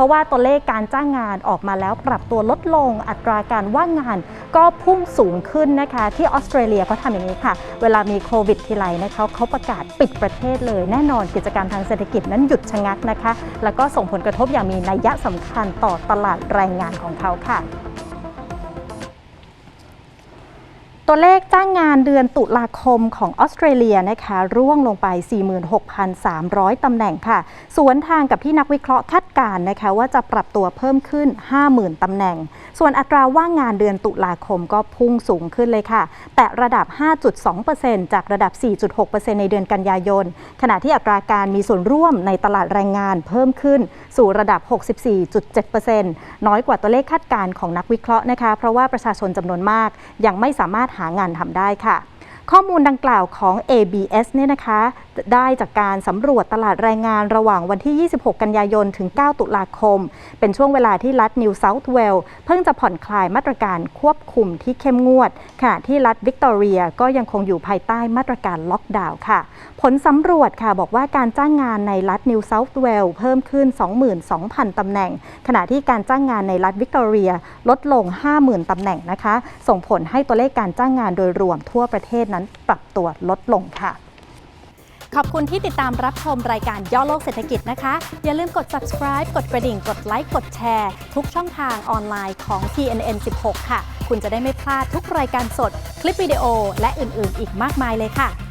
ราะว่าตัวเลขการจ้างงานออกมาแล้วปรับตัวลดลงอัตราการว่างงานก็พุ่งสูงขึ้นนะคะ ที่ออสเตรเลียเขาทำอย่างนี้ค่ะ เวลามีโควิดทีไรนะคะเขาประกาศปิดประเทศเลย แน่นอนกิจกรรมทางเศรษฐกิจนั้นหยุดชะงักนะคะ แล้วก็ส่งผลกระทบอย่างมีนัยยะสำคัญต่อตลาดแรงงานของเขาค่ะ ตัวเลขจ้างงานเดือนตุลาคมของออสเตรเลียนะคะร่วงลงไป 46,300 ตำแหน่งค่ะ สวนทางกับที่นักวิเคราะห์คาดการณ์นะคะว่าจะปรับตัวเพิ่มขึ้น 50,000 ตำแหน่ง ส่วนอัตราว่างงานเดือนตุลาคมก็พุ่งสูงขึ้นเลยค่ะ แต่ระดับ 5.2%จากระดับ 4.6%ในเดือนกันยายน ขณะที่อัตราการมีส่วนร่วมในตลาดแรงงานเพิ่มขึ้นสู่ระดับ 64.7%น้อยกว่าตัวเลขคาดการณ์ของนักวิเคราะห์นะคะ เพราะว่าประชาชนจำนวนมากยังไม่สามารถหาางานทำได้ค่ะ ข้อมูลดังกล่าวของ ABS เนี่ยนะคะ ได้จากการสำรวจตลาดแรงงานระหว่างวันที่ 26 กันยายน ถึง 9 ตุลาคม เป็นช่วงเวลาที่รัฐนิวเซาท์เวลส์เพิ่งจะผ่อนคลายมาตรการควบคุมที่เข้มงวดขณะที่รัฐวิกตอเรียก็ยังคงอยู่ภายใต้มาตรการล็อกดาวน์ค่ะ ผลสำรวจค่ะบอกว่าการจ้างงานในรัฐนิวเซาท์เวลส์เพิ่มขึ้น 22,000 ตำแหน่ง ขณะที่การจ้างงานในรัฐวิกตอเรียลดลง 50,000 ตำแหน่งนะคะ ส่งผลให้ตัวเลขการจ้างงานโดยรวมทั่วประเทศนั้นปรับตัวลดลงค่ะ ขอบคุณที่ติดตามรับชมรายการย่อโลกเศรษฐกิจนะคะ อย่าลืมกด subscribe กดกระดิ่ง กดไลค์กดแชร์ ทุกช่องทางออนไลน์ของ TNN 16 ค่ะ คุณจะได้ไม่พลาดทุกรายการสด คลิปวิดีโอ และอื่น ๆ อีกมากมายเลยค่ะ